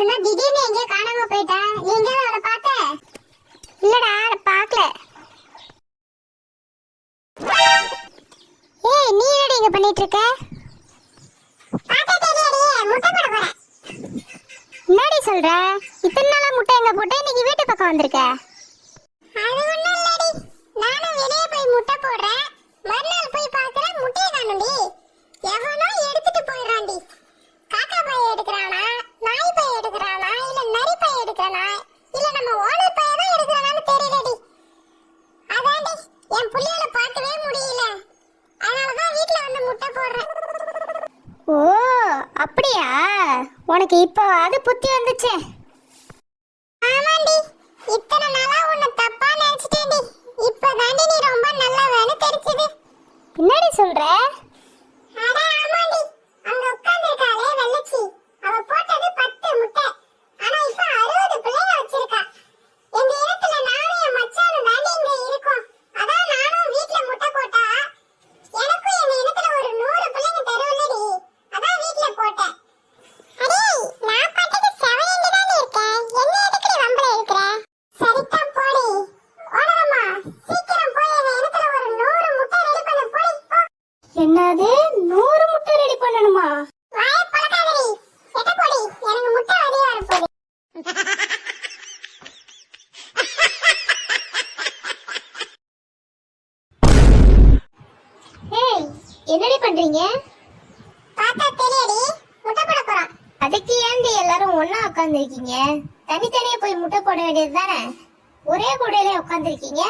இருந்தா திடீர்னு எங்கேயோ காணாம போயிட்டா? நீ எங்கேயாவது அவளை பார்த்த? இல்லடா அதை பார்க்கல. ஏய் நீ என்னடி இங்க பண்ணிட்டு இருக்க? என்னடி சொல்ற? இத்தனை நாளா முட்டை எங்க போட்ட? இன்னைக்கு வீட்டு பக்கம் வந்திருக்க. அது ஒண்ணும் நானும் வெளியே போய் முட்டை போடுறேன். எடுக்கிறானா இல்ல நம்ம ஓனர் பைய தான் எடுக்கிறானான்னு தெரியலடி. அதாண்டி என் புள்ளையால பார்க்கவே முடியல. அதனாலதான் வீட்ல வந்து முட்டை போடுறேன். ஓ அப்படியா? உனக்கு இப்போ அது புத்தி வந்துச்சே. ஆமாண்டி இத்தனை நாளா உன்னை பண்றீங்க? பார்த்தா தெரியடி முட்டை போட போறோம் அதுக்கு ஏன்டி எல்லாரும் ஒண்ணா உட்கார்ந்துருக்கீங்க? தனித்தனியா போய் முட்டை போட வேண்டியது தானே? ஒரே கூடையில உட்கார்ந்துருக்கீங்க.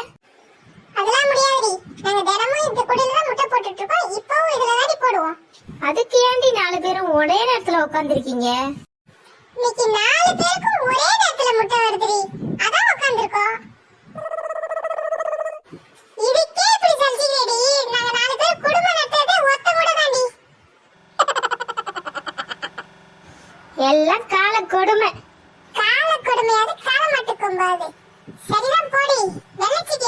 அதெல்லாம் முடியாதுடி. நாங்க தினமும் இந்த குடியில தான் முட்டை போட்டுட்டு இருக்கோம். இப்பவும் இதுல தான் போடுவோம். அதுக்கு ஏன்டி நாலு பேரும் ஒரே நேரத்துல உட்கார்ந்துருக்கீங்க? இன்னைக்கு நாலு பேருக்கும் எல்லாம் கால கொடுமை. கால கொடுமையாவது கால மாட்டுக்கும் போது சரிதான் போடி. வெள்ளச்சிக்கு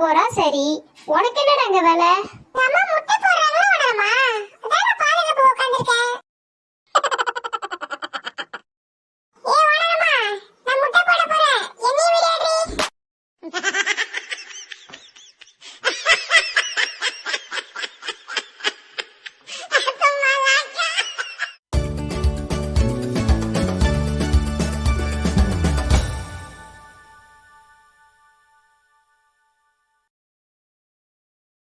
போறா? சரி. உனக்கு என்னடா அங்க வேலை?